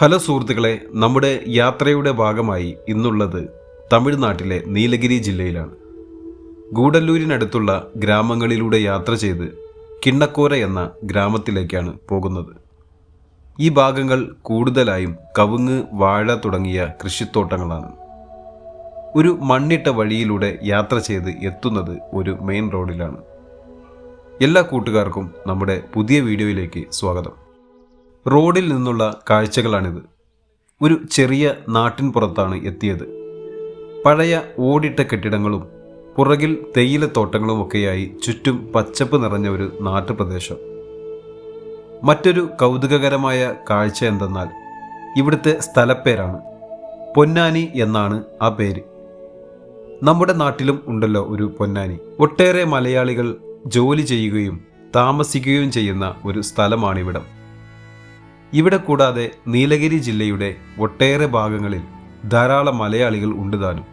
Hello സുഹൃത്തുക്കളെ നമ്മുടെ യാത്രയുടെ ഭാഗമായി ഇന്നുള്ളത് തമിഴ്നാട്ടിലെ നീലഗിരി ജില്ലയിലാണ്. ഗൂഡല്ലൂരിനടുത്തുള്ള ഗ്രാമങ്ങളിലൂടെ യാത്ര ചെയ്ത് കിണ്ണക്കോര എന്ന ഗ്രാമത്തിലേക്കാണ് പോകുന്നത്. ഈ ഭാഗങ്ങൾ കൂടുതലായും കവുങ്ങ് വാഴ തുടങ്ങിയ കൃഷിത്തോട്ടങ്ങളാണ്. ഒരു മണ്ണിട്ട വഴിയിലൂടെ യാത്ര ചെയ്ത് എത്തുന്നത് ഒരു മെയിൻ റോഡിലാണ്. എല്ലാ കൂട്ടുകാർക്കും നമ്മുടെ പുതിയ വീഡിയോയിലേക്ക് സ്വാഗതം. റോഡിൽ നിന്നുള്ള കാഴ്ചകളാണിത്. ഒരു ചെറിയ നാട്ടിൻ പുറത്താണ് എത്തിയത്. പഴയ ഓടിട്ട കെട്ടിടങ്ങളും പുറകിൽ തേയിലത്തോട്ടങ്ങളുമൊക്കെയായി ചുറ്റും പച്ചപ്പ് നിറഞ്ഞ ഒരു നാട്ടുപ്രദേശം. മറ്റൊരു കൗതുകകരമായ കാഴ്ച എന്തെന്നാൽ ഇവിടുത്തെ സ്ഥലപ്പേരാണ്. പൊന്നാനി എന്നാണ് ആ പേര്. നമ്മുടെ നാട്ടിലും ഉണ്ടല്ലോ ഒരു പൊന്നാനി. ഒട്ടേറെ മലയാളികൾ ജോലി ചെയ്യുകയും താമസിക്കുകയും ചെയ്യുന്ന ഒരു സ്ഥലമാണിവിടം. ഇവിടെ കൂടാതെ നീലഗിരി ജില്ലയുടെ ഒട്ടേറെ ഭാഗങ്ങളിൽ ധാരാളം മലയാളികൾ ഉണ്ട് താനും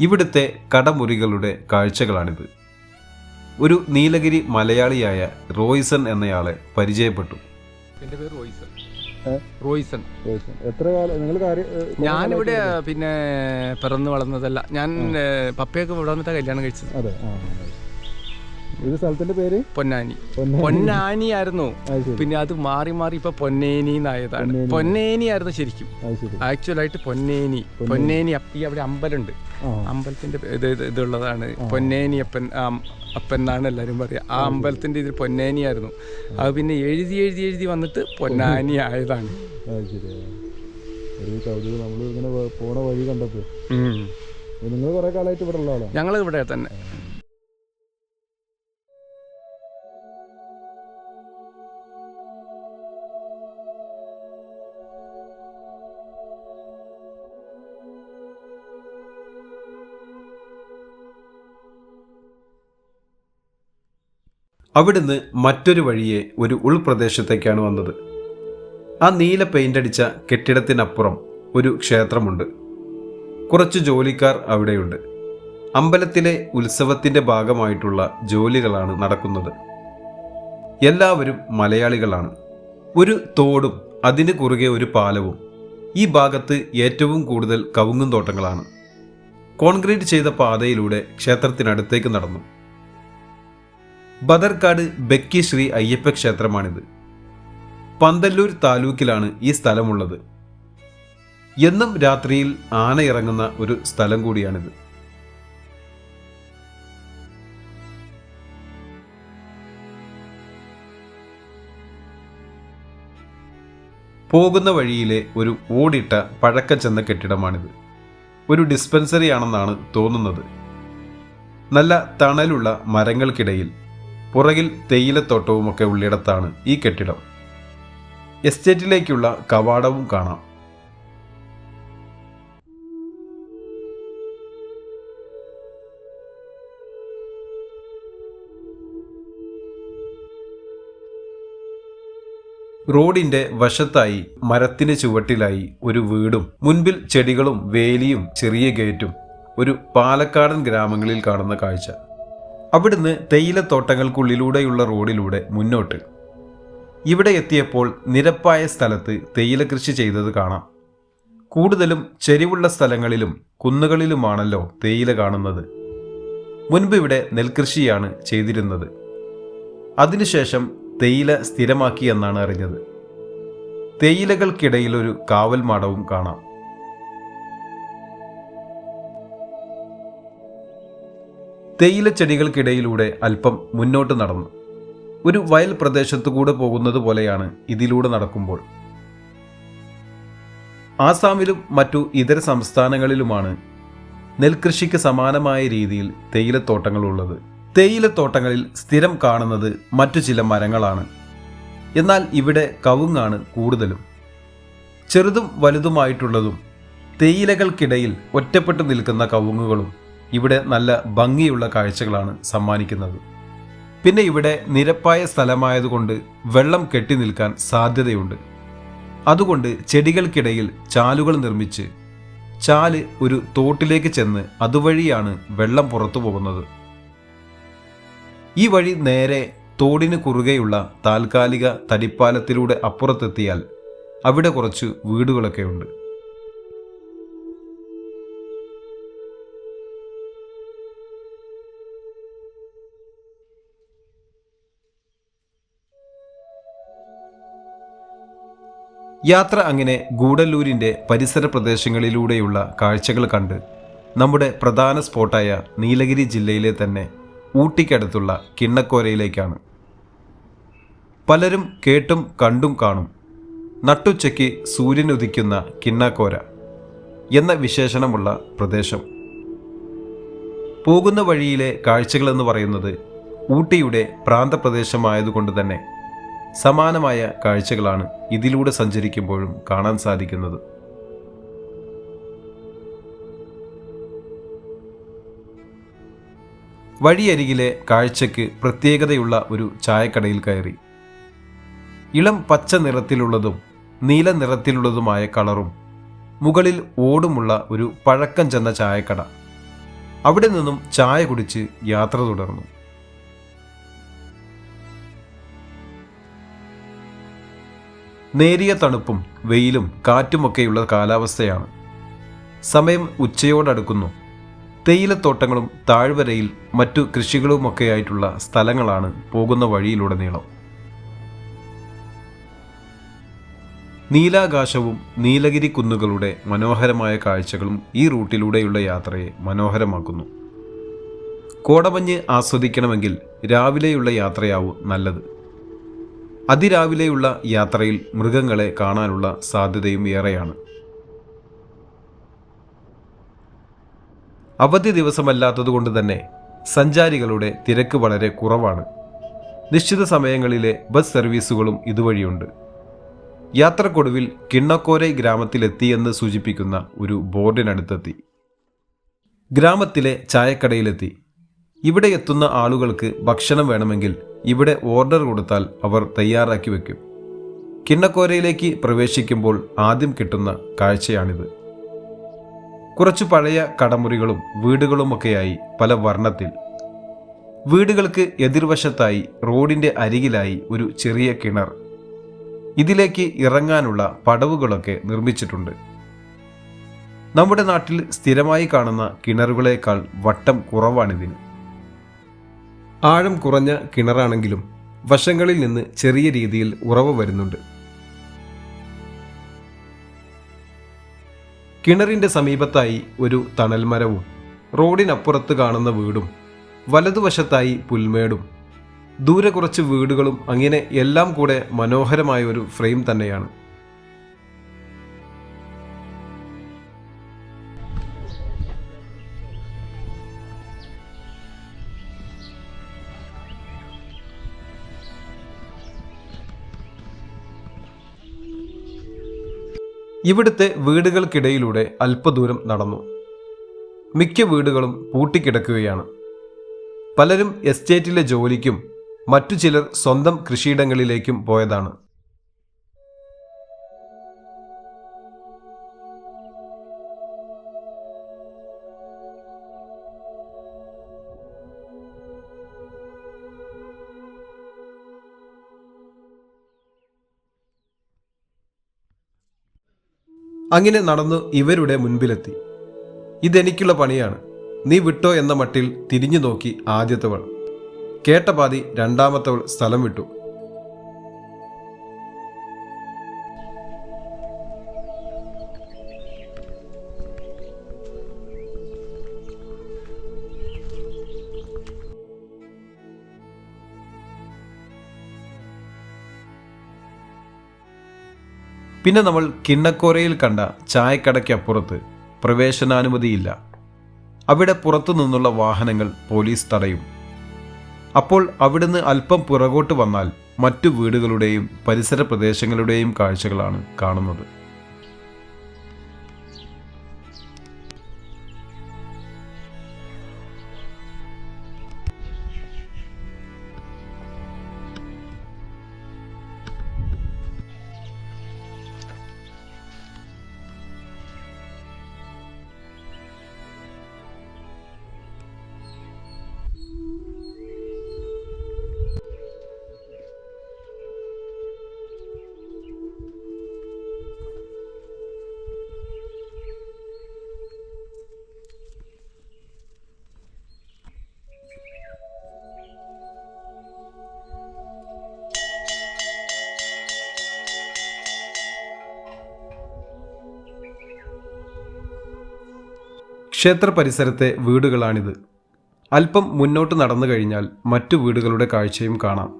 ഇവിടുത്തെ കടമുറികളുടെ കാഴ്ചകളാണിത്. ഒരു നീലഗിരി മലയാളിയായ റോയിസൺ എന്നയാളെ പരിചയപ്പെട്ടു. എന്റെ പേര് റോയ്സൺ. റോയിസൺ. റോയ്സൺ. എത്ര കാലം? നിങ്ങൾ കാര്യം ഞാനിവിടെ പിന്നെ പിറന്നു വളർന്നതല്ല. ഞാൻ പപ്പയൊക്കെ ഇവിടെ വന്നിട്ടാ കല്യാണം കഴിച്ചത്. അതെ. ഇത് സ്ഥലത്തിന്റെ പേര്? പൊന്നാനി. പൊന്നാനി. ആയിരുന്നു പിന്നെ അത് മാറി മാറി ഇപ്പൊ പൊന്നേനി എന്നായതാണ്. പൊന്നേനി. ആയിരുന്നു ശരിക്കും. ആയിട്ട് പൊന്നേനി. പൊന്നേനി അപ്പി ഈ അവിടെ അമ്പലമുണ്ട് അമ്പലത്തിന്റെ ഇത് ഇത് ഇതുള്ളതാണ്. പൊന്നേനി അപ്പൻ അപ്പൻ എന്നാണ് എല്ലാവരും പറയുക ആ അമ്പലത്തിന്റെ ഇതിൽ പൊന്നേനി ആയിരുന്നു അത് പിന്നെ എഴുതി എഴുതി എഴുതി വന്നിട്ട് പൊന്നാനി ആയതാണ്. ഒരു കൗതുകം നമ്മൾ ഇങ്ങനെ പോണ വഴി കണ്ടപ്പോ ഉം. നിങ്ങൾ കുറെ കാലമായിട്ട് ഇവിടെ ഉള്ള ആളാണ് ഞങ്ങൾ ഇവിടെ തന്നെ. അവിടുന്ന് മറ്റൊരു വഴിയെ ഒരു ഉൾപ്രദേശത്തേക്കാണ് വന്നത്. ആ നീല പെയിന്റ് അടിച്ച കെട്ടിടത്തിനപ്പുറം ഒരു ക്ഷേത്രമുണ്ട്. കുറച്ച് ജോലിക്കാർ അവിടെയുണ്ട്. അമ്പലത്തിലെ ഉത്സവത്തിന്റെ ഭാഗമായിട്ടുള്ള ജോലികളാണ് നടക്കുന്നത്. എല്ലാവരും മലയാളികളാണ്. ഒരു തോടും അതിന് കുറുകെ ഒരു പാലവും ഈ ഭാഗത്ത് ഏറ്റവും കൂടുതൽ കവുങ്ങും തോട്ടങ്ങളാണ്. കോൺക്രീറ്റ് ചെയ്ത പാതയിലൂടെ ക്ഷേത്രത്തിനടുത്തേക്ക് നടന്നു. ബദർക്കാട് ബക്കി ശ്രീ അയ്യപ്പ ക്ഷേത്രമാണിത്. പന്തല്ലൂർ താലൂക്കിലാണ് ഈ സ്ഥലമുള്ളത്. എന്നും രാത്രിയിൽ ആന ഇറങ്ങുന്ന ഒരു സ്ഥലം കൂടിയാണിത്. പോകുന്ന വഴിയിലെ ഒരു ഓടിട്ട പഴക്കം ചെന്ന കെട്ടിടമാണിത്. ഒരു ഡിസ്പെൻസറി ആണെന്നാണ് തോന്നുന്നത്. നല്ല തണലുള്ള മരങ്ങൾക്കിടയിൽ പുറകിൽ തേയിലത്തോട്ടവുമൊക്കെ ഉള്ളിടത്താണ് ഈ കെട്ടിടം. എസ്റ്റേറ്റിലേക്കുള്ള കവാടവും കാണാം. റോഡിന്റെ വശത്തായി മരത്തിന് ചുവട്ടിലായി ഒരു വീടും മുൻപിൽ ചെടികളും വേലിയും ചെറിയ ഗേറ്റും ഒരു പാലക്കാടൻ ഗ്രാമങ്ങളിൽ കാണുന്ന കാഴ്ച. അവിടുന്ന് തേയിലത്തോട്ടങ്ങൾക്കുള്ളിലൂടെയുള്ള റോഡിലൂടെ മുന്നോട്ട്. ഇവിടെ എത്തിയപ്പോൾ നിരപ്പായ സ്ഥലത്ത് തേയില കൃഷി ചെയ്തത് കാണാം. കൂടുതലും ചെരിവുള്ള സ്ഥലങ്ങളിലും കുന്നുകളിലുമാണല്ലോ തേയില കാണുന്നത്. മുൻപ് ഇവിടെ നെൽകൃഷിയാണ് ചെയ്തിരുന്നത്. അതിനുശേഷം തേയില സ്ഥിരമാക്കി എന്നാണ് അറിഞ്ഞത്. തേയിലകൾക്കിടയിലൊരു കാവൽ മാടവും കാണാം. തേയില ചെടികൾക്കിടയിലൂടെ അല്പം മുന്നോട്ട് നടന്നു. ഒരു വയൽ പ്രദേശത്തുകൂടെ പോകുന്നത് പോലെയാണ് ഇതിലൂടെ നടക്കുമ്പോൾ. ആസാമിലും മറ്റു ഇതര സംസ്ഥാനങ്ങളിലുമാണ് നെൽകൃഷിക്ക് സമാനമായ രീതിയിൽ തേയിലത്തോട്ടങ്ങളുള്ളത്. തേയിലത്തോട്ടങ്ങളിൽ സ്ഥിരം കാണുന്നത് മറ്റു ചില മരങ്ങളാണ്. എന്നാൽ ഇവിടെ കവുങ്ങാണ് കൂടുതലും. ചെറുതും വലുതുമായിട്ടുള്ളതും തേയിലകൾക്കിടയിൽ ഒറ്റപ്പെട്ടു നിൽക്കുന്ന കവുങ്ങുകളും ഇവിടെ നല്ല ഭംഗിയുള്ള കാഴ്ചകളാണ് സമ്മാനിക്കുന്നത്. പിന്നെ ഇവിടെ നിരപ്പായ സ്ഥലമായതുകൊണ്ട് വെള്ളം കെട്ടി നിൽക്കാൻ സാധ്യതയുണ്ട്. അതുകൊണ്ട് ചെടികൾക്കിടയിൽ ചാലുകൾ നിർമ്മിച്ച് ചാൽ ഒരു തോട്ടിലേക്ക് ചെന്ന് അതുവഴിയാണ് വെള്ളം പുറത്തു പോകുന്നത്. ഈ വഴി നേരെ തോടിന് കുറുകെയുള്ള താൽക്കാലിക തടിപ്പാലത്തിലൂടെ അപ്പുറത്തെത്തിയാൽ അവിടെ കുറച്ച് വീടുകളൊക്കെ ഉണ്ട് യാത്ര അങ്ങനെ ഗൂഡല്ലൂരിന്റെ പരിസര പ്രദേശങ്ങളിലൂടെയുള്ള കാഴ്ചകൾ കണ്ട് നമ്മുടെ പ്രധാന സ്പോട്ടായ നീലഗിരി ജില്ലയിലെ തന്നെ ഊട്ടിക്കടുത്തുള്ള കിണ്ണക്കോരയിലേക്കാണ്. പലരും കേട്ടും കണ്ടും കാണും നട്ടുച്ചയ്ക്ക് സൂര്യനുദിക്കുന്ന കിണ്ണക്കോര എന്ന വിശേഷണമുള്ള പ്രദേശം. പോകുന്ന വഴിയിലെ കാഴ്ചകളെന്ന് പറയുന്നത് ഊട്ടിയുടെ പ്രാന്തപ്രദേശമായതുകൊണ്ട് തന്നെ സമാനമായ കാഴ്ചകളാണ് ഇതിലൂടെ സഞ്ചരിക്കുമ്പോഴും കാണാൻ സാധിക്കുന്നത്. വഴിയരികിലെ കാഴ്ചയ്ക്ക് പ്രത്യേകതയുള്ള ഒരു ചായക്കടയിൽ കയറി. ഇളം പച്ച നിറത്തിലുള്ളതും നീല നിറത്തിലുള്ളതുമായ കളറും മുകളിൽ ഓടുമുള്ള ഒരു പഴക്കം ചെന്ന ചായക്കട. അവിടെ നിന്നും ചായ കുടിച്ച് യാത്ര തുടർന്നു. നേരിയ തണുപ്പും വെയിലും കാറ്റുമൊക്കെയുള്ള കാലാവസ്ഥയാണ്. സമയം ഉച്ചയോടടുക്കുന്നു. തേയിലത്തോട്ടങ്ങളും താഴ്വരയിൽ മറ്റു കൃഷികളുമൊക്കെയായിട്ടുള്ള സ്ഥലങ്ങളാണ് പോകുന്ന വഴിയിലൂടെ വഴിയിലുടനീളം നീലാകാശവും നീലഗിരി കുന്നുകളുടെ മനോഹരമായ കാഴ്ചകളും ഈ റൂട്ടിലൂടെയുള്ള യാത്രയെ മനോഹരമാക്കുന്നു. കോടമഞ്ഞ് ആസ്വദിക്കണമെങ്കിൽ രാവിലെയുള്ള യാത്രയാവും നല്ലത്. അതിരാവിലെയുള്ള യാത്രയിൽ മൃഗങ്ങളെ കാണാനുള്ള സാധ്യതയും ഏറെയാണ്. അവധി ദിവസമല്ലാത്തതുകൊണ്ട് തന്നെ സഞ്ചാരികളുടെ തിരക്ക് വളരെ കുറവാണ്. നിശ്ചിത സമയങ്ങളിലെ ബസ് സർവീസുകളും ഇതുവഴിയുണ്ട്. യാത്രക്കൊടുവിൽ കിണ്ണക്കോരൈ ഗ്രാമത്തിലെത്തിയെന്ന് സൂചിപ്പിക്കുന്ന ഒരു ബോർഡിനടുത്തെത്തി. ഗ്രാമത്തിലെ ചായക്കടയിലെത്തി. ഇവിടെ എത്തുന്ന ആളുകൾക്ക് ഭക്ഷണം വേണമെങ്കിൽ ഇവിടെ ഓർഡർ കൊടുത്താൽ അവർ തയ്യാറാക്കി വെക്കും കിണ്ണക്കോരയിലേക്ക് പ്രവേശിക്കുമ്പോൾ ആദ്യം കിട്ടുന്ന കാഴ്ചയാണിത്. കുറച്ച് പഴയ കടമുറികളും വീടുകളുമൊക്കെയായി പല വർണത്തിൽ. വീടുകൾക്ക് എതിർവശത്തായി റോഡിന്റെ അരികിലായി ഒരു ചെറിയ കിണർ. ഇതിലേക്ക് ഇറങ്ങാനുള്ള പടവുകളൊക്കെ നിർമ്മിച്ചിട്ടുണ്ട്. നമ്മുടെ നാട്ടിൽ സ്ഥിരമായി കാണുന്ന കിണറുകളേക്കാൾ വട്ടം കുറവാണിതിന്. ആഴം കുറഞ്ഞ കിണറാണെങ്കിലും വശങ്ങളിൽ നിന്ന് ചെറിയ രീതിയിൽ ഉറവ് വരുന്നുണ്ട്. കിണറിന്റെ സമീപത്തായി ഒരു തണൽമരവും റോഡിനപ്പുറത്ത് കാണുന്ന വീടും വലതുവശത്തായി പുൽമേടും ദൂരെ കുറച്ച് വീടുകളും അങ്ങനെ എല്ലാം കൂടെ മനോഹരമായ ഒരു ഫ്രെയിം തന്നെയാണ്. ഇവിടുത്തെ വീടുകൾക്കിടയിലൂടെ അല്പദൂരം നടന്നു. മിക്ക വീടുകളും പൂട്ടിക്കിടക്കുകയാണ്. പലരും എസ്റ്റേറ്റിലെ ജോലിക്കും മറ്റു ചിലർ സ്വന്തം കൃഷിയിടങ്ങളിലേക്കും പോയതാണ്. അങ്ങനെ നടന്നു ഇവരുടെ മുൻപിലെത്തി. ഇതെനിക്കുള്ള പണിയാണ്. നീ വിട്ടോ എന്ന മട്ടിൽ തിരിഞ്ഞു നോക്കി ആദ്യത്തവൾ. കേട്ട പാതി രണ്ടാമത്തവൾ സ്ഥലം വിട്ടു. പിന്നെ നമ്മൾ കിണ്ണക്കോരയിൽ കണ്ട ചായക്കടയ്ക്കപ്പുറത്ത് പ്രവേശനാനുമതിയില്ല. അവിടെ പുറത്തു നിന്നുള്ള വാഹനങ്ങൾ പോലീസ് തടയും. അപ്പോൾ അവിടുന്ന് അല്പം പുറകോട്ട് വന്നാൽ മറ്റു വീടുകളുടെയും പരിസര പ്രദേശങ്ങളുടെയും കാഴ്ചകളാണ് കാണുന്നത്. ക്ഷേത്ര പരിസരത്തെ വീടുകളാണിത്. അല്പം മുന്നോട്ട് നടന്നു കഴിഞ്ഞാൽ മറ്റു വീടുകളുടെ കാഴ്ചയും കാണാം.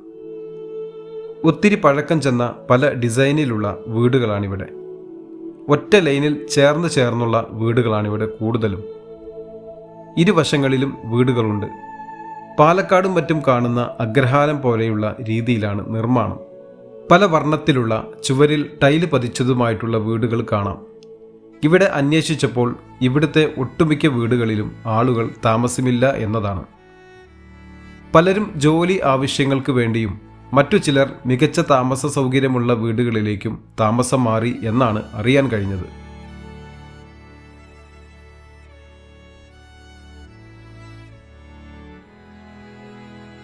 ഒത്തിരി പഴക്കം ചെന്ന പല ഡിസൈനിലുള്ള വീടുകളാണിവിടെ. ഒറ്റ ലൈനിൽ ചേർന്ന് ചേർന്നുള്ള വീടുകളാണിവിടെ കൂടുതലും. ഇരുവശങ്ങളിലും വീടുകളുണ്ട്. പാലക്കാടും മറ്റും കാണുന്ന അഗ്രഹാരം പോലെയുള്ള രീതിയിലാണ് നിർമ്മാണം. പല വർണത്തിലുള്ള ചുവരിൽ ടൈൽ പതിച്ചതുമായിട്ടുള്ള വീടുകൾ കാണാം. ഇവിടെ അന്വേഷിച്ചപ്പോൾ ഇവിടുത്തെ ഒട്ടുമിക്ക വീടുകളിലും ആളുകൾ താമസമില്ല എന്നതാണ്. പലരും ജോലി ആവശ്യങ്ങൾക്ക് വേണ്ടിയും മറ്റു ചിലർ മികച്ച താമസ സൗകര്യമുള്ള വീടുകളിലേക്കും താമസം മാറി എന്നാണ് അറിയാൻ കഴിഞ്ഞത്.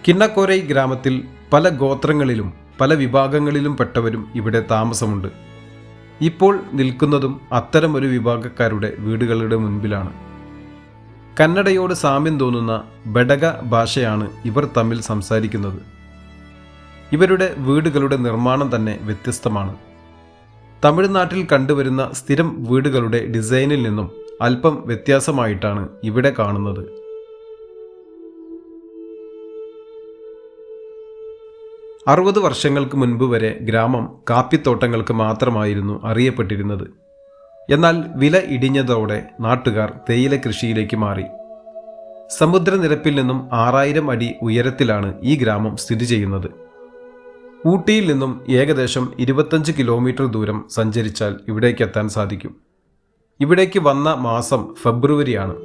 കിണ്ണക്കോരൈ ഗ്രാമത്തിൽ പല ഗോത്രങ്ങളിലും പല വിഭാഗങ്ങളിലും പെട്ടവരും ഇവിടെ താമസമുണ്ട്. ഇപ്പോൾ നിൽക്കുന്നതും അത്തരം ഒരു വിഭാഗക്കാരുടെ വീടുകളുടെ മുൻപിലാണ്. കന്നഡയോട് സാമ്യം തോന്നുന്ന ബഡക ഭാഷയാണ് ഇവർ തമ്മിൽ സംസാരിക്കുന്നത്. ഇവരുടെ വീടുകളുടെ നിർമ്മാണം തന്നെ വ്യത്യസ്തമാണ്. തമിഴ്നാട്ടിൽ കണ്ടുവരുന്ന സ്ഥിരം വീടുകളുടെ ഡിസൈനിൽ നിന്നും അല്പം വ്യത്യാസമായിട്ടാണ് ഇവിടെ കാണുന്നത്. അറുപത് വർഷങ്ങൾക്ക് മുൻപ് വരെ ഗ്രാമം കാപ്പിത്തോട്ടങ്ങൾക്ക് മാത്രമായിരുന്നു അറിയപ്പെട്ടിരുന്നത്. എന്നാൽ വില ഇടിഞ്ഞതോടെ നാട്ടുകാർ തേയില കൃഷിയിലേക്ക് മാറി. സമുദ്രനിരപ്പിൽ നിന്നും ആറായിരം അടി ഉയരത്തിലാണ് ഈ ഗ്രാമം സ്ഥിതി ചെയ്യുന്നത്. ഊട്ടിയിൽ നിന്നും ഏകദേശം ഇരുപത്തഞ്ച് കിലോമീറ്റർ ദൂരം സഞ്ചരിച്ചാൽ ഇവിടേക്ക് എത്താൻ സാധിക്കും. ഇവിടേക്ക് വന്ന മാസം ഫെബ്രുവരിയാണ്.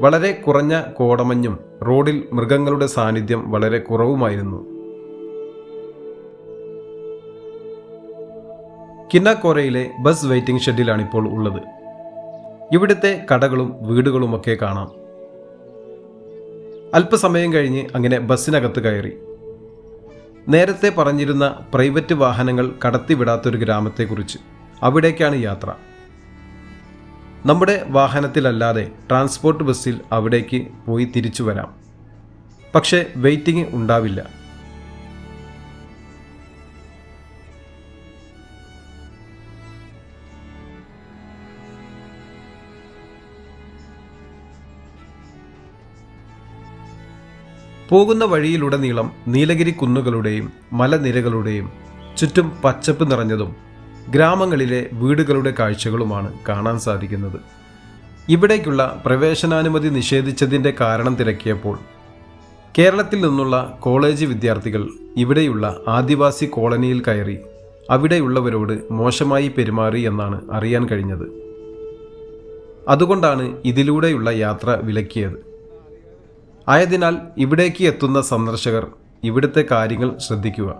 വളരെ കുറഞ്ഞ കോടമഞ്ഞും റോഡിൽ മൃഗങ്ങളുടെ സാന്നിധ്യം വളരെ കുറവുമായിരുന്നു. കിന്നക്കോരയിലെ ബസ് വെയിറ്റിംഗ് ഷെഡിലാണ് ഇപ്പോൾ ഉള്ളത്. ഇവിടുത്തെ കടകളും വീടുകളുമൊക്കെ കാണാം. അല്പസമയം കഴിഞ്ഞ് അങ്ങനെ ബസ്സിനകത്ത് കയറി. നേരത്തെ പറഞ്ഞിരുന്ന പ്രൈവറ്റ് വാഹനങ്ങൾ കടത്തിവിടാത്തൊരു ഗ്രാമത്തെക്കുറിച്ച് അവിടേക്കാണ് യാത്ര. നമ്മുടെ വാഹനത്തിലല്ലാതെ ട്രാൻസ്പോർട്ട് ബസ്സിൽ അവിടേക്ക് പോയി തിരിച്ചു വരാം. പക്ഷേ വെയിറ്റിംഗ് ഉണ്ടാവില്ല. പോകുന്ന വഴിയിലുടനീളം നീലഗിരി കുന്നുകളുടെയും മലനിരകളുടെയും ചുറ്റും പച്ചപ്പ് നിറഞ്ഞതും ഗ്രാമങ്ങളിലെ വീടുകളുടെ കാഴ്ചകളുമാണ് കാണാൻ സാധിക്കുന്നത്. ഇവിടേക്കുള്ള പ്രവേശനാനുമതി നിഷേധിച്ചതിന്റെ കാരണം തിരക്കിയപ്പോൾ കേരളത്തിൽ നിന്നുള്ള കോളേജ് വിദ്യാർത്ഥികൾ ഇവിടെയുള്ള ആദിവാസി കോളനിയിൽ കയറി അവിടെയുള്ളവരോട് മോശമായി പെരുമാറി എന്നാണ് അറിയാൻ കഴിഞ്ഞത്. അതുകൊണ്ടാണ് ഇതിലൂടെയുള്ള യാത്ര വിലക്കിയത്. ആയതിനാൽ ഇവിടേക്ക് എത്തുന്ന സന്ദർശകർ ഇവിടുത്തെ കാര്യങ്ങൾ ശ്രദ്ധിക്കുക.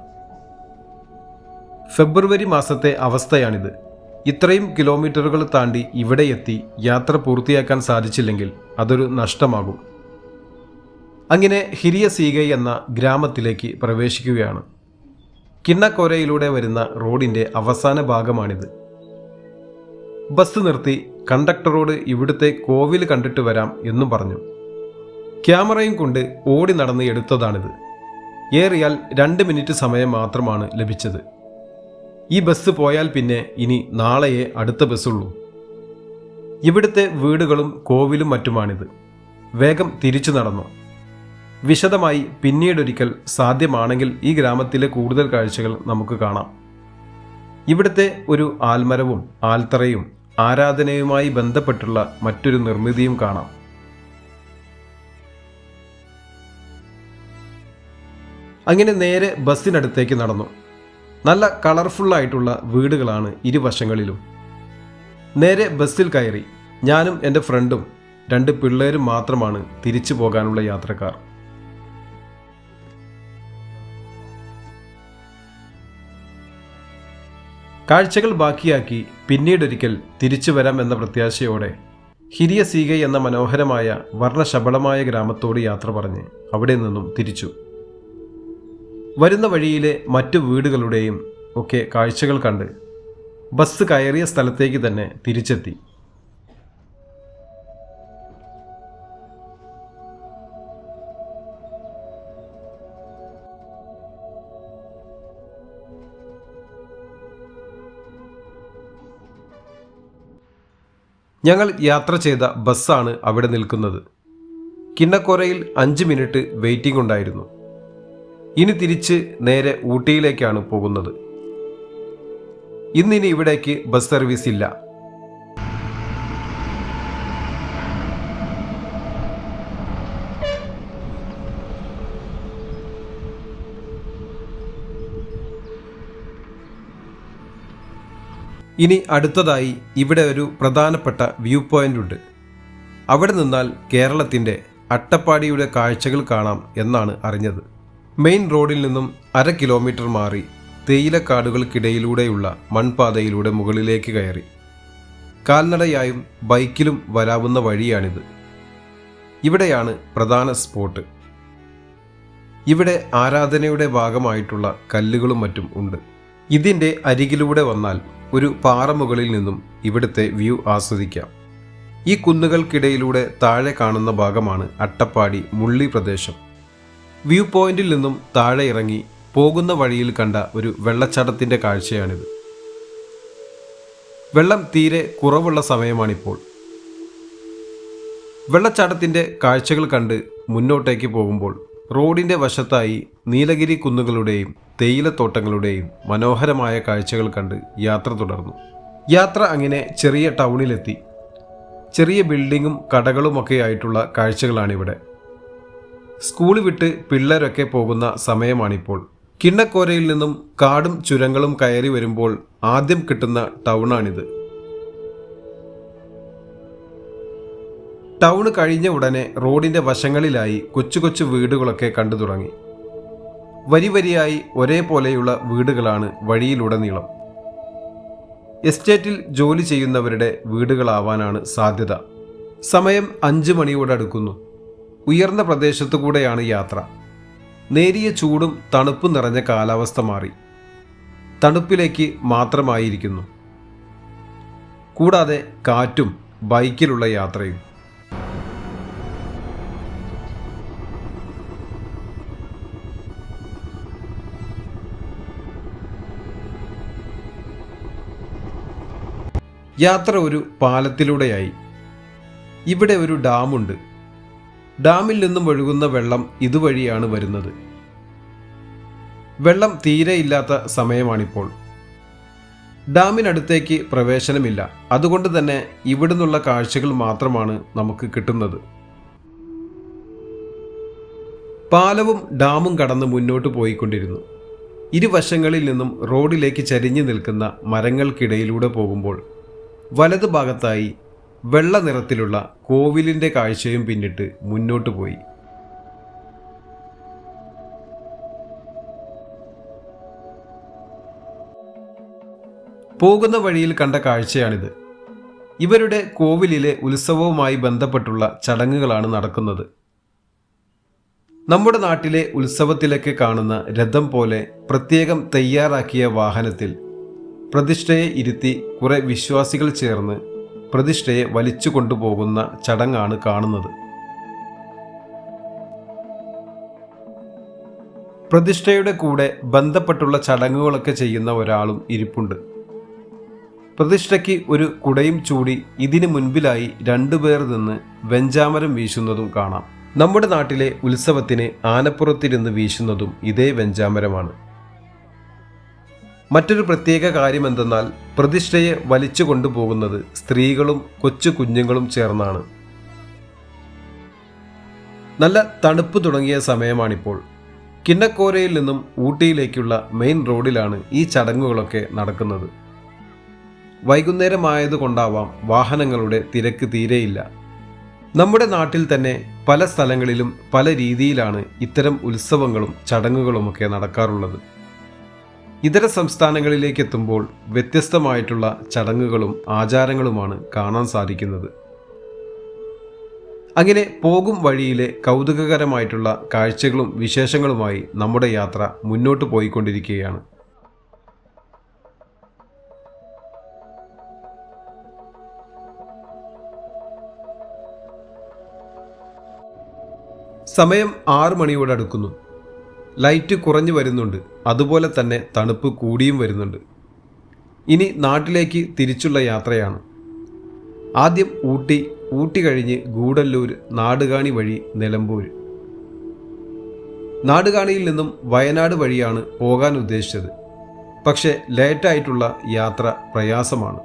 ഫെബ്രുവരി മാസത്തെ അവസ്ഥയാണിത്. ഇത്രയും കിലോമീറ്ററുകൾ താണ്ടി ഇവിടെ എത്തി യാത്ര പൂർത്തിയാക്കാൻ സാധിച്ചില്ലെങ്കിൽ അതൊരു നഷ്ടമാകും. അങ്ങനെ ഹിരിയ സീഗൈ എന്ന ഗ്രാമത്തിലേക്ക് പ്രവേശിക്കുകയാണ്. കിണ്ണക്കോരയിലൂടെ വരുന്ന റോഡിന്റെ അവസാന ഭാഗമാണിത്. ബസ് നിർത്തി കണ്ടക്ടറോട് ഇവിടുത്തെ കോവിൽ കണ്ടിട്ട് വരാം എന്നും പറഞ്ഞു. ക്യാമറയും കൊണ്ട് ഓടി നടന്ന് എടുത്തതാണിത്. ഏറിയാൽ രണ്ട് മിനിറ്റ് സമയം മാത്രമാണ് ലഭിച്ചത്. ഈ ബസ് പോയാൽ പിന്നെ ഇനി നാളെയേ അടുത്ത ബസ്സുള്ളൂ. ഇവിടുത്തെ വീടുകളും കോവിലും മറ്റുമാണിത്. വേഗം തിരിച്ചു നടന്നു. വിശദമായി പിന്നീടൊരിക്കൽ സാധ്യമാണെങ്കിൽ ഈ ഗ്രാമത്തിലെ കൂടുതൽ കാഴ്ചകൾ നമുക്ക് കാണാം. ഇവിടുത്തെ ഒരു ആൽമരവും ആൽത്തറയും ആരാധനയുമായി ബന്ധപ്പെട്ടുള്ള മറ്റൊരു നിർമ്മിതിയും കാണാം. അങ്ങനെ നേരെ ബസ്സിനടുത്തേക്ക് നടന്നു. നല്ല കളർഫുള്ളായിട്ടുള്ള വീടുകളാണ് ഇരുവശങ്ങളിലും. നേരെ ബസ്സിൽ കയറി ഞാനും എന്റെ ഫ്രണ്ടും രണ്ട് പിള്ളേരും മാത്രമാണ് തിരിച്ചു പോകാനുള്ള യാത്രക്കാർ. കാഴ്ചകൾ ബാക്കിയാക്കി പിന്നീടൊരിക്കൽ തിരിച്ചു വരാം എന്ന പ്രത്യാശയോടെ ഹിരിയ സീഗൈ എന്ന മനോഹരമായ വർണശബളമായ ഗ്രാമത്തോട് യാത്ര പറഞ്ഞ് അവിടെ നിന്നും തിരിച്ചു. വരുന്ന വഴിയിലെ മറ്റു വീടുകളുടെയും ഒക്കെ കാഴ്ചകൾ കണ്ട് ബസ് കയറിയ സ്ഥലത്തേക്ക് തന്നെ തിരിച്ചെത്തി. ഞങ്ങൾ യാത്ര ചെയ്ത ബസ്സാണ് അവിടെ നിൽക്കുന്നത്. കിണ്ണക്കോരയിൽ അഞ്ച് മിനിറ്റ് വെയിറ്റിംഗ് ഉണ്ടായിരുന്നു. ഇനി തിരിച്ച് നേരെ ഊട്ടിയിലേക്കാണ് പോകുന്നത്. ഇന്നിനി ഇവിടേക്ക് ബസ് സർവീസ് ഇല്ല. ഇനി അടുത്തതായി ഇവിടെ ഒരു പ്രധാനപ്പെട്ട വ്യൂ പോയിന്റ് ഉണ്ട്. അവിടെ നിന്നാൽ കേരളത്തിന്റെ അട്ടപ്പാടിയുടെ കാഴ്ചകൾ കാണാം എന്നാണ് അറിഞ്ഞത്. മെയിൻ റോഡിൽ നിന്നും അര കിലോമീറ്റർ മാറി തേയിലക്കാടുകൾക്കിടയിലൂടെയുള്ള മൺപാതയിലൂടെ മുകളിലേക്ക് കയറി. കാൽനടയായും ബൈക്കിലും വരാവുന്ന വഴിയാണിത്. ഇവിടെയാണ് പ്രധാന സ്പോട്ട്. ഇവിടെ ആരാധനയുടെ ഭാഗമായിട്ടുള്ള കല്ലുകളും മറ്റും ഉണ്ട്. ഇതിന്റെ അരികിലൂടെ വന്നാൽ ഒരു പാറമുകളിൽ നിന്നും ഇവിടുത്തെ വ്യൂ ആസ്വദിക്കാം. ഈ കുന്നുകൾക്കിടയിലൂടെ താഴെ കാണുന്ന ഭാഗമാണ് അട്ടപ്പാടി മുള്ളി പ്രദേശം. വ്യൂ പോയിന്റിൽ നിന്നും താഴെ ഇറങ്ങി പോകുന്ന വഴിയിൽ കണ്ട ഒരു വെള്ളച്ചാട്ടത്തിന്റെ കാഴ്ചയാണിത്. വെള്ളം തീരെ കുറവുള്ള സമയമാണിപ്പോൾ. വെള്ളച്ചാട്ടത്തിന്റെ കാഴ്ചകൾ കണ്ട് മുന്നോട്ടേക്ക് പോകുമ്പോൾ റോഡിന്റെ വശത്തായി നീലഗിരി കുന്നുകളുടെയും തേയിലത്തോട്ടങ്ങളുടെയും മനോഹരമായ കാഴ്ചകൾ കണ്ട് യാത്ര തുടർന്നു. യാത്ര അങ്ങനെ ചെറിയ ടൗണിലെത്തി. ചെറിയ ബിൽഡിങ്ങും കടകളുമൊക്കെ ആയിട്ടുള്ള കാഴ്ചകളാണിവിടെ. സ്കൂൾ വിട്ട് പിള്ളേരൊക്കെ പോകുന്ന സമയമാണിപ്പോൾ. കിണ്ണക്കോരയിൽ നിന്നും കാടും ചുരങ്ങളും കയറി വരുമ്പോൾ ആദ്യം കിട്ടുന്ന ടൗണാണിത്. ടൗൺ കഴിഞ്ഞ ഉടനെ റോഡിന്റെ വശങ്ങളിലായി കൊച്ചു കൊച്ചു വീടുകളൊക്കെ കണ്ടു തുടങ്ങി. വരി വരിയായി ഒരേപോലെയുള്ള വീടുകളാണ് വഴിയിലുടനീളം. എസ്റ്റേറ്റിൽ ജോലി ചെയ്യുന്നവരുടെ വീടുകളാവാനാണ് സാധ്യത. സമയം അഞ്ച് മണിയോടടുക്കുന്നു. ഉയർന്ന പ്രദേശത്തു കൂടെയാണ് യാത്ര. നേരിയ ചൂടും തണുപ്പും നിറഞ്ഞ കാലാവസ്ഥ മാറി. തണുപ്പിലേക്ക് മാത്രമായിരിക്കുന്നു. കൂടാതെ കാറ്റും ബൈക്കിലുള്ള യാത്രയും. യാത്ര ഒരു പാലത്തിലൂടെയായി. ഇവിടെ ഒരു ഡാമുണ്ട്. ഡാമിൽ നിന്നും ഒഴുകുന്ന വെള്ളം ഇതുവഴിയാണ് വരുന്നത്. വെള്ളം തീരെ ഇല്ലാത്ത സമയമാണിപ്പോൾ. ഡാമിനടുത്തേക്ക് പ്രവേശനമില്ല. അതുകൊണ്ട് തന്നെ ഇവിടുന്നുള്ള കാഴ്ചകൾ മാത്രമാണ് നമുക്ക് കിട്ടുന്നത്. പാലവും ഡാമും കടന്ന് മുന്നോട്ട് പോയിക്കൊണ്ടിരുന്നു. ഇരുവശങ്ങളിൽ നിന്നും റോഡിലേക്ക് ചരിഞ്ഞു നിൽക്കുന്ന മരങ്ങൾക്കിടയിലൂടെ പോകുമ്പോൾ വലതു ഭാഗത്തായി വെള്ള നിറത്തിലുള്ള കോവിലിന്റെ കാഴ്ചയും പിന്നിട്ട് മുന്നോട്ട് പോയി. പോകുന്ന വഴിയിൽ കണ്ട കാഴ്ചയാണിത്. ഇവരുടെ കോവിലിലെ ഉത്സവവുമായി ബന്ധപ്പെട്ടുള്ള ചടങ്ങുകളാണ് നടക്കുന്നത്. നമ്മുടെ നാട്ടിലെ ഉത്സവത്തിലൊക്കെ കാണുന്ന രഥം പോലെ പ്രത്യേകം തയ്യാറാക്കിയ വാഹനത്തിൽ പ്രതിഷ്ഠയെ ഇരുത്തി കുറെ വിശ്വാസികൾ ചേർന്ന് പ്രതിഷ്ഠയെ വലിച്ചു കൊണ്ടുപോകുന്ന ചടങ്ങാണ് കാണുന്നത്. പ്രതിഷ്ഠയുടെ കൂടെ ബന്ധപ്പെട്ടുള്ള ചടങ്ങുകളൊക്കെ ചെയ്യുന്ന ഒരാളും ഇരിപ്പുണ്ട്. പ്രതിഷ്ഠയ്ക്ക് ഒരു കുടയും ചൂടി ഇതിനു മുൻപിലായി രണ്ടുപേർ നിന്ന് വെഞ്ചാമരം വീശുന്നതും കാണാം. നമ്മുടെ നാട്ടിലെ ഉത്സവത്തിന് ആനപ്പുറത്തിരുന്ന് വീശുന്നതും ഇതേ വെഞ്ചാമരമാണ്. മറ്റൊരു പ്രത്യേക കാര്യം എന്തെന്നാൽ പ്രതിഷ്ഠയെ വലിച്ചു കൊണ്ടുപോകുന്നത് സ്ത്രീകളും കൊച്ചു കുഞ്ഞുങ്ങളും ചേർന്നാണ്. നല്ല തണുപ്പ് തുടങ്ങിയ സമയമാണിപ്പോൾ. കിന്നക്കോരയിൽ നിന്നും ഊട്ടിയിലേക്കുള്ള മെയിൻ റോഡിലാണ് ഈ ചടങ്ങുകളൊക്കെ നടക്കുന്നത്. വൈകുന്നേരമായതുകൊണ്ടാവാം വാഹനങ്ങളുടെ തിരക്ക് തീരെയില്ല. നമ്മുടെ നാട്ടിൽ തന്നെ പല സ്ഥലങ്ങളിലും പല രീതിയിലാണ് ഇത്തരം ഉത്സവങ്ങളും ചടങ്ങുകളുമൊക്കെ നടക്കാറുള്ളത്. ഇതര സംസ്ഥാനങ്ങളിലേക്ക് എത്തുമ്പോൾ വ്യത്യസ്തമായിട്ടുള്ള ചടങ്ങുകളും ആചാരങ്ങളുമാണ് കാണാൻ സാധിക്കുന്നത്. അങ്ങനെ പോകും വഴിയിലെ കൗതുകകരമായിട്ടുള്ള കാഴ്ചകളും വിശേഷങ്ങളുമായി നമ്മുടെ യാത്ര മുന്നോട്ട് പോയിക്കൊണ്ടിരിക്കുകയാണ്. സമയം ആറ് മണിയോട് അടുക്കുന്നു. ലൈറ്റ് കുറഞ്ഞു വരുന്നുണ്ട്. അതുപോലെ തന്നെ തണുപ്പ് കൂടിയും വരുന്നുണ്ട്. ഇനി നാട്ടിലേക്ക് തിരിച്ചുള്ള യാത്രയാണ്. ആദ്യം ഊട്ടി ഊട്ടി കഴിഞ്ഞ് ഗൂഡല്ലൂർ നാടുകാണി വഴി നിലമ്പൂർ. നാടുകാണിയിൽ നിന്നും വയനാട് വഴിയാണ് പോകാൻ ഉദ്ദേശിച്ചത്. പക്ഷേ ലേറ്റായിട്ടുള്ള യാത്ര പ്രയാസമാണ്.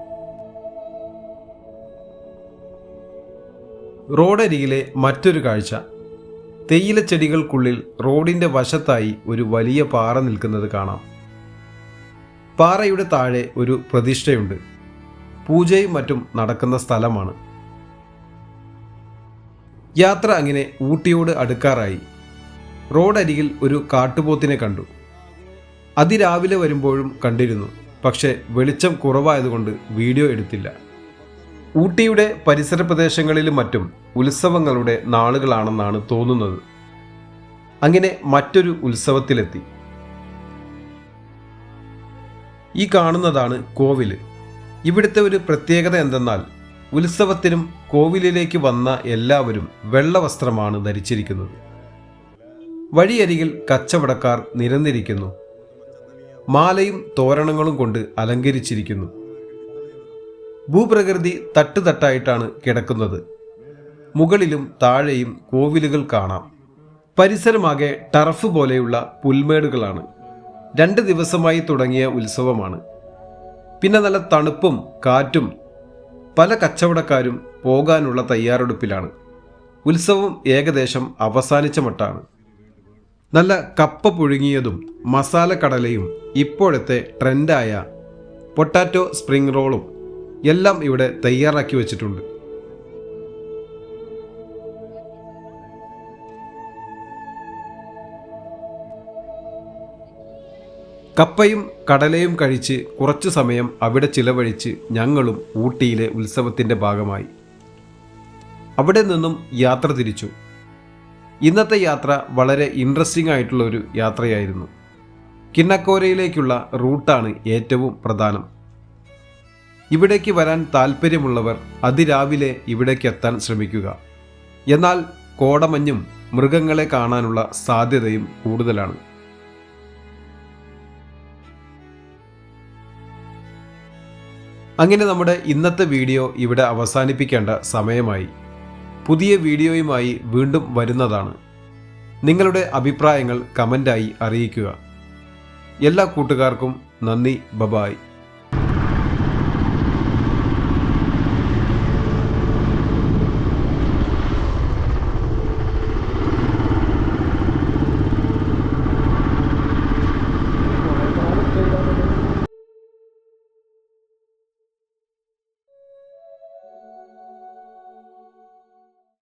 റോഡരികിലെ മറ്റൊരു കാഴ്ച തേയിലച്ചെടികൾക്കുള്ളിൽ റോഡിന്റെ വശത്തായി ഒരു വലിയ പാറ നിൽക്കുന്നത് കാണാം. പാറയുടെ താഴെ ഒരു പ്രതിഷ്ഠയുണ്ട്. പൂജയും മറ്റും നടക്കുന്ന സ്ഥലമാണ്. യാത്ര അങ്ങനെ ഊട്ടിയോട് അടുക്കാറായി. റോഡരികിൽ ഒരു കാട്ടുപോത്തിനെ കണ്ടു. അതിരാവിലെ വരുമ്പോഴും കണ്ടിരുന്നു. പക്ഷേ വെളിച്ചം കുറവായതുകൊണ്ട് വീഡിയോ എടുത്തില്ല. ഊട്ടിയുടെ പരിസര പ്രദേശങ്ങളിലും മറ്റും ഉത്സവങ്ങളുടെ നാളുകളാണെന്നാണ് തോന്നുന്നത്. അങ്ങനെ മറ്റൊരു ഉത്സവത്തിലെത്തി. ഈ കാണുന്നതാണ് കോവിൽ. ഇവിടുത്തെ ഒരു പ്രത്യേകത എന്തെന്നാൽ ഉത്സവത്തിനും കോവിലിലേക്ക് വന്ന എല്ലാവരും വെള്ള വസ്ത്രമാണ് ധരിച്ചിരിക്കുന്നത്. വഴിയരികിൽ കച്ചവടക്കാർ നിരന്നിരിക്കുന്നു. മാലയും തോരണങ്ങളും കൊണ്ട് അലങ്കരിച്ചിരിക്കുന്നു. ഭൂപ്രകൃതി തട്ടുതട്ടായിട്ടാണ് കിടക്കുന്നത്. മുകളിലും താഴെയും കോവിലുകൾ കാണാം. പരിസരമാകെ ടർഫ് പോലെയുള്ള പുൽമേടുകളാണ്. രണ്ട് ദിവസമായി തുടങ്ങിയ ഉത്സവമാണ്. പിന്നെ നല്ല തണുപ്പും കാറ്റും പല കച്ചവടക്കാരും പോകാനുള്ള തയ്യാറെടുപ്പിലാണ്. ഉത്സവം ഏകദേശം അവസാനിച്ച മട്ടാണ്. നല്ല കപ്പ പുഴുങ്ങിയതും മസാല കടലയും ഇപ്പോഴത്തെ ട്രെൻഡായ പൊട്ടാറ്റോ സ്പ്രിംഗ് റോളും എല്ലാം ഇവിടെ തയ്യാറാക്കി വച്ചിട്ടുണ്ട്. കപ്പയും കടലയും കഴിച്ച് കുറച്ചു സമയം അവിടെ ചിലവഴിച്ച് ഞങ്ങളും ഊട്ടിയിലെ ഉത്സവത്തിന്റെ ഭാഗമായി. അവിടെ നിന്നും യാത്ര തിരിച്ചു. ഇന്നത്തെ യാത്ര വളരെ ഇൻട്രസ്റ്റിംഗ് ആയിട്ടുള്ള ഒരു യാത്രയായിരുന്നു. കിന്നക്കോരയിലേക്കുള്ള റൂട്ടാണ് ഏറ്റവും പ്രധാനം. ഇവിടേക്ക് വരാൻ താല്പര്യമുള്ളവർ അതിരാവിലെ ഇവിടേക്ക് എത്താൻ ശ്രമിക്കുക. എന്നാൽ കോടമഞ്ഞും മൃഗങ്ങളെ കാണാനുള്ള സാധ്യതയും കൂടുതലാണ്. അങ്ങനെ നമ്മുടെ ഇന്നത്തെ വീഡിയോ ഇവിടെ അവസാനിപ്പിക്കേണ്ട സമയമായി. പുതിയ വീഡിയോയുമായി വീണ്ടും വരുന്നതാണ്. നിങ്ങളുടെ അഭിപ്രായങ്ങൾ കമന്റായി അറിയിക്കുക. എല്ലാ കൂട്ടുകാർക്കും നന്ദി ബബായ്.